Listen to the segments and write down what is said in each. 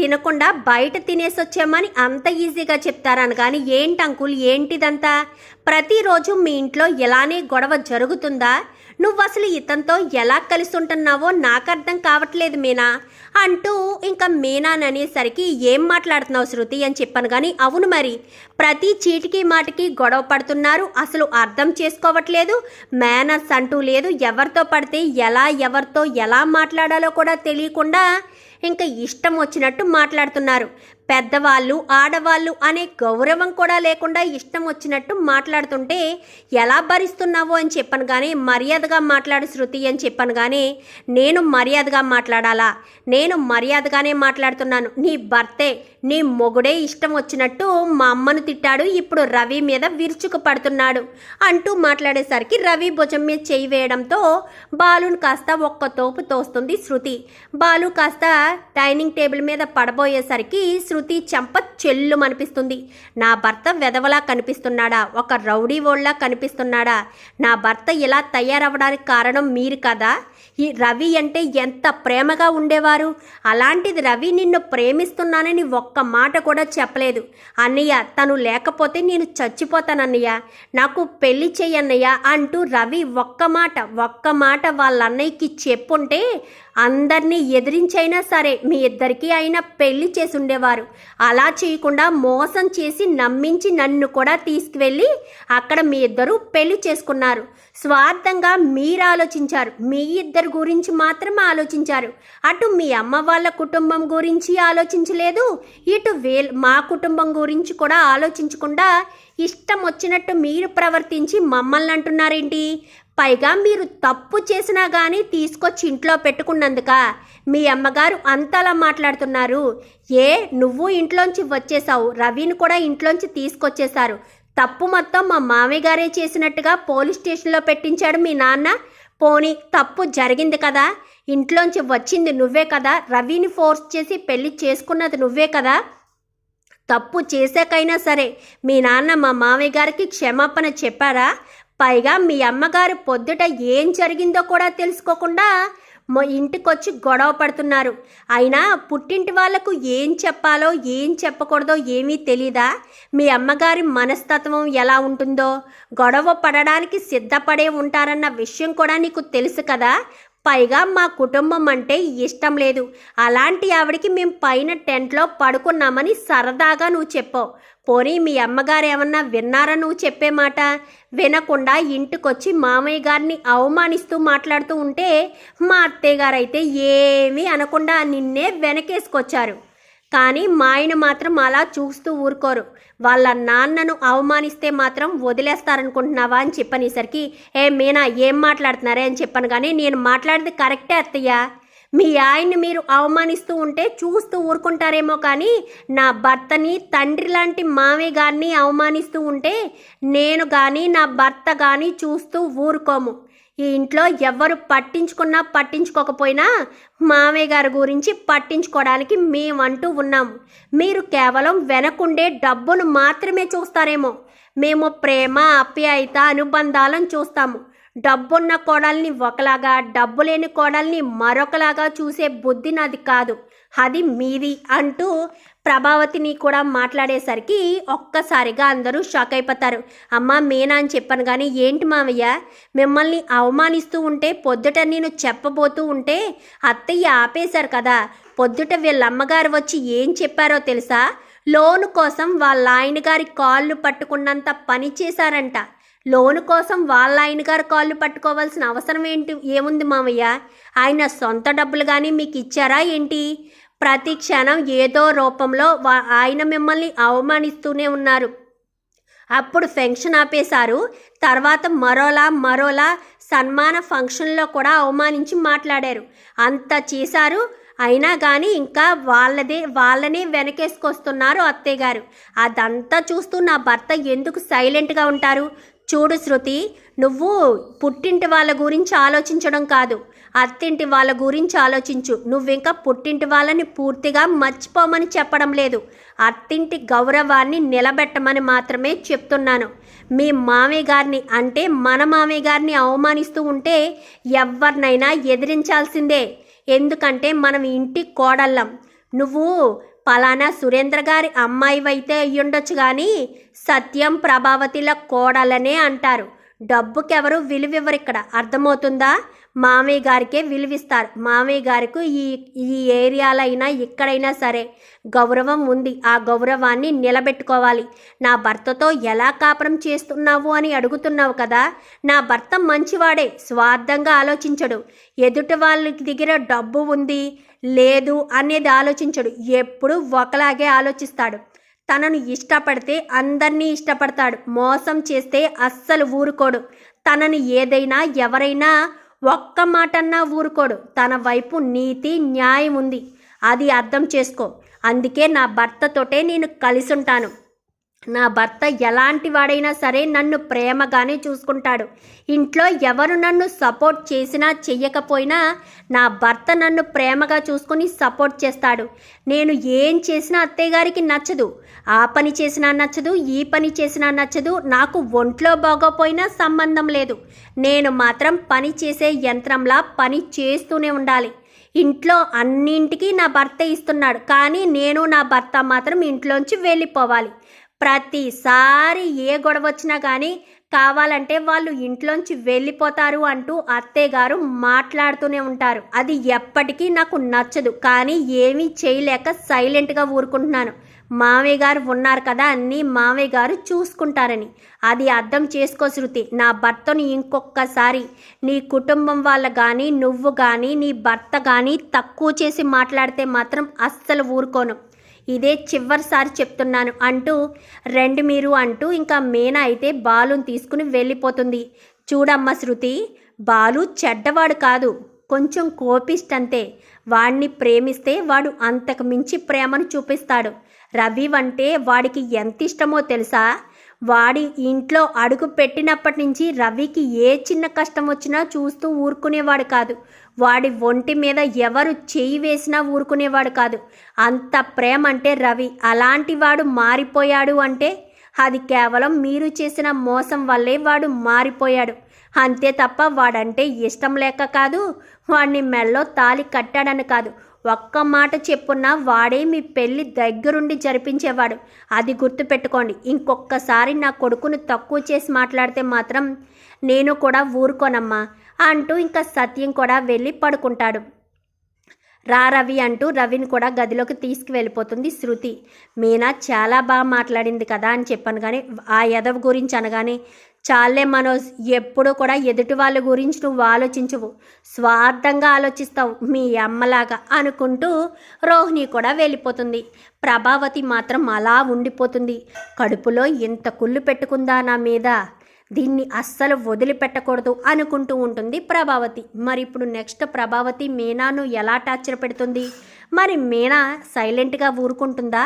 తినకుండా బయట తినేసి వచ్చామని అంత ఈజీగా చెప్తారని. కానీ ఏంటి అంకుల్? ఏంటిదంతా? ప్రతిరోజు మీ ఇంట్లో ఎలానే గొడవ జరుగుతుందా? నువ్వు అసలు ఇతనితో ఎలా కలిసి ఉంటున్నావో నాకు అర్థం కావట్లేదు మీనా. అంటూ ఇంకా మీనాననేసరికి అనేసరికి ఏం మాట్లాడుతున్నావు శృతి అని చెప్పాను. కానీ అవును మరి ప్రతి చీటికి మాటికి గొడవ పడుతున్నారు. అసలు అర్థం చేసుకోవట్లేదు. మేనర్స్ అంటూ లేదు. ఎవరితో పడితే ఎలా ఎవరితో ఎలా మాట్లాడాలో కూడా తెలియకుండా ఇంకా ఇష్టం వచ్చినట్టు మాట్లాడుతున్నారు. పెద్దవాళ్ళు ఆడవాళ్ళు అనే గౌరవం కూడా లేకుండా ఇష్టం వచ్చినట్టు మాట్లాడుతుంటే ఎలా భరిస్తున్నావో? అని చెప్పాను కానీ మర్యాదగా మాట్లాడు శృతి అని చెప్పాను కానీ నేను మర్యాదగా మాట్లాడాలా? నేను మర్యాదగానే మాట్లాడుతున్నాను. నీ భర్తే నీ మొగుడే ఇష్టం వచ్చినట్టు మా అమ్మను తిట్టాడు. ఇప్పుడు రవి మీద విరుచుకు పడుతున్నాడు అంటూ మాట్లాడేసరికి రవి భుజం మీద చేయి వేయడంతో బాలును కాస్త ఒక్క తోపు తోస్తుంది శృతి. బాలు కాస్త డైనింగ్ టేబుల్ మీద పడబోయేసరికి శృతి చెంప చెల్లు అనిపిస్తుంది నా భర్త వెదవలా కనిపిస్తున్నాడా? ఒక రౌడీ ఓళ్ళలా కనిపిస్తున్నాడా? నా భర్త ఇలా తయారవడానికి కారణం మీరు కదా? ఈ రవి అంటే ఎంత ప్రేమగా ఉండేవారు? అలాంటిది రవి నిన్ను ప్రేమిస్తున్నానని ఒక్క మాట కూడా చెప్పలేదు. అన్నయ్య తను లేకపోతే నేను చచ్చిపోతానన్నయ్య. నాకు పెళ్ళి చేయన్నయ్య అంటూ రవి ఒక్క మాట ఒక్క మాట వాళ్ళ అన్నయ్యకి చెప్పుంటే అందరినీ ఎదిరించైనా సరే మీ ఇద్దరికీ అయినా పెళ్ళి చేసి ఉండేవారు అలా చేయకుండా మోసం చేసి నమ్మించి నన్ను కూడా తీసుకువెళ్ళి అక్కడ మీ ఇద్దరు పెళ్ళి చేసుకున్నారు. స్వార్థంగా మీరు ఆలోచించారు. మీ ఇద్దరు గురించి మాత్రమే ఆలోచించారు. అటు మీ అమ్మ వాళ్ళ కుటుంబం గురించి ఆలోచించలేదు. ఇటు వేల్ మా కుటుంబం గురించి కూడా ఆలోచించకుండా ఇష్టం వచ్చినట్టు మీరు ప్రవర్తించి మమ్మల్ని అంటున్నారేంటి? పైగా మీరు తప్పు చేసినా కానీ తీసుకొచ్చి ఇంట్లో పెట్టుకున్నందుక? మీ అమ్మగారు అంతలా మాట్లాడుతున్నారు. ఏ నువ్వు ఇంట్లోంచి వచ్చేసావు రవిని కూడా ఇంట్లోంచి తీసుకొచ్చేశారు. తప్పు మొత్తం మా మామయ్య గారే చేసినట్టుగా పోలీస్ స్టేషన్లో పెట్టించాడు మీ నాన్న. పోనీ తప్పు జరిగింది కదా? ఇంట్లోంచి వచ్చింది నువ్వే కదా? రవిని ఫోర్స్ చేసి పెళ్ళి చేసుకున్నది నువ్వే కదా? తప్పు చేశాకైనా సరే మీ నాన్న మా మామయ్య గారికి క్షమాపణ చెప్పారా? పైగా మీ అమ్మగారు పొద్దుట ఏం జరిగిందో కూడా తెలుసుకోకుండా మా ఇంటికొచ్చి గొడవ పడుతున్నారు. అయినా పుట్టింటి వాళ్ళకు ఏం చెప్పాలో ఏం చెప్పకూడదో ఏమీ తెలీదా? మీ అమ్మగారి మనస్తత్వం ఎలా ఉంటుందో? గొడవ పడడానికి సిద్ధపడే ఉంటారన్న విషయం కూడా నీకు తెలుసు కదా? పైగా మా కుటుంబం అంటే ఇష్టం లేదు. అలాంటి ఆవిడికి మేము పైన టెంట్లో పడుకున్నామని సరదాగా నువ్వు చెప్పావు. పోనీ మీ అమ్మగారు ఏమన్నా విన్నారా నువ్వు చెప్పే మాట? వినకుండా ఇంటికొచ్చి మామయ్య గారిని అవమానిస్తూ మాట్లాడుతూ ఉంటే మా అత్తయ్యగారైతే ఏమీ అనకుండా నిన్నే వెనకేసుకొచ్చారు. కానీ మా ఆయన మాత్రం అలా చూస్తూ ఊరుకోరు. వాళ్ళ నాన్నను అవమానిస్తే మాత్రం వదిలేస్తారనుకుంటున్నావా అని చెప్పనేసరికి ఏ మీనా ఏం మాట్లాడుతున్నారే? అని చెప్పాను కానీ నేను మాట్లాడేది కరెక్టే అత్తయ్య. మీ ఆయన్ని మీరు అవమానిస్తూ ఉంటే చూస్తూ ఊరుకుంటారేమో కానీ నా భర్తని తండ్రి లాంటి మామయ్య గారిని అవమానిస్తూ ఉంటే నేను కానీ నా భర్త కానీ చూస్తూ ఊరుకోము. ఈ ఇంట్లో ఎవరు పట్టించుకున్నా పట్టించుకోకపోయినా మామయ్య గారి గురించి పట్టించుకోవడానికి మేమంటూ ఉన్నాము మీరు కేవలం వెనకుండే డబ్బును మాత్రమే చూస్తారేమో. మేము ప్రేమ ఆప్యాయత అనుబంధాలను చూస్తాము. డబ్బున్న కోడల్ని ఒకలాగా డబ్బు లేని కోడల్ని మరొకలాగా చూసే బుద్ధి నాది కాదు. అది మీది అంటూ ప్రభావతిని కూడా మాట్లాడేసరికి ఒక్కసారిగా అందరూ షాక్ అయిపోతారు. అమ్మ మీనా అని చెప్పాను కానీ ఏంటి మావయ్య? మిమ్మల్ని అవమానిస్తూ ఉంటే పొద్దుట నేను చెప్పబోతూ ఉంటే అత్తయ్య ఆపేశారు కదా. పొద్దుట వీళ్ళ అమ్మగారు వచ్చి ఏం చెప్పారో తెలుసా? లోను కోసం వాళ్ళ ఆయన గారి కాళ్ళు పట్టుకున్నంత పని చేశారంట. లోను కోసం వాళ్ళ ఆయన గారు కాళ్ళు పట్టుకోవాల్సిన అవసరం ఏంటి? ఏముంది మామయ్య? ఆయన సొంత డబ్బులు కానీ మీకు ఇచ్చారా ఏంటి? ప్రతి క్షణం ఏదో రూపంలో వా- ఆయన మిమ్మల్ని అవమానిస్తూనే ఉన్నారు. అప్పుడు ఫంక్షన్ ఆపేశారు. తర్వాత మరోలా మరోలా సన్మాన ఫంక్షన్లో కూడా అవమానించి మాట్లాడారు. అంత చేశారు. అయినా కానీ ఇంకా వాళ్ళదే వాళ్ళనే వెనకేసుకొస్తున్నారు అత్తయ్య గారు అదంతా చూస్తూ నా భర్త ఎందుకు సైలెంట్గా ఉంటారు? చూడు శృతి నువ్వు పుట్టింటి వాళ్ళ గురించి ఆలోచించడం కాదు. అత్తింటి వాళ్ళ గురించి ఆలోచించు. నువ్వింకా పుట్టింటి వాళ్ళని పూర్తిగా మర్చిపోమని చెప్పడం లేదు. అత్తింటి గౌరవాన్ని నిలబెట్టమని మాత్రమే చెప్తున్నాను. మీ మామయ్య గారిని అంటే మన మామయ్య గారిని అవమానిస్తూ ఉంటే ఎవరినైనా ఎదిరించాల్సిందే. ఎందుకంటే మనం ఇంటి కోడళ్ళం. నువ్వు పలానా సురేంద్ర గారి అమ్మాయివైతే అయ్యుండొచ్చు కానీ సత్యం ప్రభావతిల కోడలనే అంటారు. డబ్బుకెవరు విలువివ్వరు ఇక్కడ అర్థమవుతుందా? మామయ్య గారికే విలువిస్తారు. మామయ్య గారికి ఈ ఈ ఏరియాలో అయినా ఎక్కడైనా సరే గౌరవం ఉంది. ఆ గౌరవాన్ని నిలబెట్టుకోవాలి. నా భర్తతో ఎలా కాపురం చేస్తున్నావు అని అడుగుతున్నావు కదా? నా భర్త మంచివాడే స్వార్థంగా ఆలోచించడు. ఎదుటి వాళ్ళ దగ్గర డబ్బు ఉంది లేదు అనేది ఆలోచించడు. ఎప్పుడు ఒకలాగే ఆలోచిస్తాడు. తనను ఇష్టపడితే అందరినీ ఇష్టపడతాడు. మోసం చేస్తే అస్సలు ఊరుకోడు. తనని ఏదైనా ఎవరైనా ఒక్క మాటన్నా ఊరుకోడు. తన వైపు నీతి న్యాయం ఉంది. అది అర్థం చేసుకో. అందుకే నా భర్తతోటే నేను కలిసి ఉంటాను నా భర్త ఎలాంటి వాడైనా సరే నన్ను ప్రేమగానే చూసుకుంటాడు. ఇంట్లో ఎవరు నన్ను సపోర్ట్ చేసినా చెయ్యకపోయినా నా భర్త నన్ను ప్రేమగా చూసుకుని సపోర్ట్ చేస్తాడు. నేను ఏం చేసినా అత్తయ్య గారికి నచ్చదు. ఆ పని చేసినా నచ్చదు ఈ పని చేసినా నచ్చదు నాకు ఒంట్లో బాగోపోయినా సంబంధం లేదు. నేను మాత్రం పని చేసే యంత్రంలా పని చేస్తూనే ఉండాలి. ఇంట్లో అన్నింటికి నా భర్త ఇస్తున్నాడు. కానీ నేను నా భర్త మాత్రం ఇంట్లోంచి వెళ్ళిపోవాలి. ప్రతిసారి ఏ గొడవ వచ్చినా కానీ కావాలంటే వాళ్ళు ఇంట్లోంచి వెళ్ళిపోతారు అంటూ అత్తయ్యగారు మాట్లాడుతూనే ఉంటారు. అది ఎప్పటికీ నాకు నచ్చదు. కానీ ఏమీ చేయలేక సైలెంట్గా ఊరుకుంటున్నాను. మామయ్య గారు ఉన్నారు కదా అన్ని మామయ్య గారు చూసుకుంటారని. అది అర్థం చేసుకో శృతి. నా భర్తను ఇంకొకసారి నీ కుటుంబం వాళ్ళ కానీ నువ్వు కానీ నీ భర్త కానీ తక్కువ చేసి మాట్లాడితే మాత్రం అస్సలు ఊరుకోను. ఇదే చివరిసారి చెప్తున్నాను. అంటూ రెండు మీరు అంటూ ఇంకా మీనా అయితే బాలుని తీసుకుని వెళ్ళిపోతుంది. చూడమ్మ శృతి బాలు చెడ్డవాడు కాదు. కొంచెం కోపిస్ట్ అంతే వాడిని ప్రేమిస్తే వాడు అంతకు మించి ప్రేమను చూపిస్తాడు. రవి అంటే వాడికి ఎంత ఇష్టమో తెలుసా? వాడి ఇంట్లో అడుగు పెట్టినప్పటి నుంచి రవికి ఏ చిన్న కష్టం వచ్చినా చూస్తూ ఊరుకునేవాడు కాదు. వాడి ఒంటి మీద ఎవరు చేయి వేసినా ఊరుకునేవాడు కాదు. అంత ప్రేమ అంటే రవి. అలాంటి వాడు మారిపోయాడు అంటే అది కేవలం మీరు చేసిన మోసం వల్లే వాడు మారిపోయాడు. అంతే తప్ప వాడంటే ఇష్టం లేక కాదు వాడిని మెల్లో తాలి కట్టాడని కాదు. ఒక్క మాట చెప్పున్నా వాడే మీ పెళ్ళి దగ్గరుండి జరిపించేవాడు. అది గుర్తుపెట్టుకోండి. ఇంకొకసారి నా కొడుకును తక్కువ చేసి మాట్లాడితే మాత్రం నేను కూడా ఊరుకోనమ్మా. అంటూ ఇంకా సత్యం కూడా వెళ్ళి పడుకుంటాడు. రా రవి అంటూ రవిని కూడా గదిలోకి తీసుకువెళ్ళిపోతుంది శృతి. మీనా చాలా బాగా మాట్లాడింది కదా అని చెప్పాను కానీ ఆ యదవ గురించి అనగానే చాలే మనోజ్ ఎప్పుడు కూడా ఎదుటి వాళ్ళ గురించి నువ్వు ఆలోచించవు. స్వార్థంగా ఆలోచిస్తావు మీ అమ్మలాగా అనుకుంటూ రోహిణి కూడా వెళ్ళిపోతుంది. ప్రభావతి మాత్రం అలా ఉండిపోతుంది. కడుపులో ఇంత కుళ్ళు పెట్టుకుందా నా మీద? దీన్ని అస్సలు వదిలిపెట్టకూడదు అనుకుంటూ ఉంటుంది ప్రభావతి. మరి ఇప్పుడు నెక్స్ట్ ప్రభావతి మీనాను ఎలా టార్చర్ పెడుతుంది? మరి మీనా సైలెంట్గా ఊరుకుంటుందా?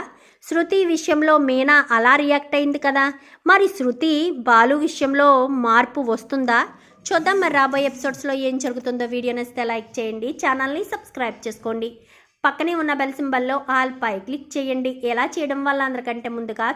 శృతి విషయంలో మీనా అలా రియాక్ట్ అయింది కదా. మరి శృతి బాలు విషయంలో మార్పు వస్తుందా? చూద్దాం మరి రాబోయే ఎపిసోడ్స్లో ఏం జరుగుతుందో. వీడియో నచ్చితే లైక్ చేయండి ఛానల్ని సబ్స్క్రైబ్ చేసుకోండి. పక్కనే ఉన్న బెల్ సింబల్లో ఆల్ పై క్లిక్ చేయండి. ఎలా చేయడం వల్ల అందరికంటే ముందుగా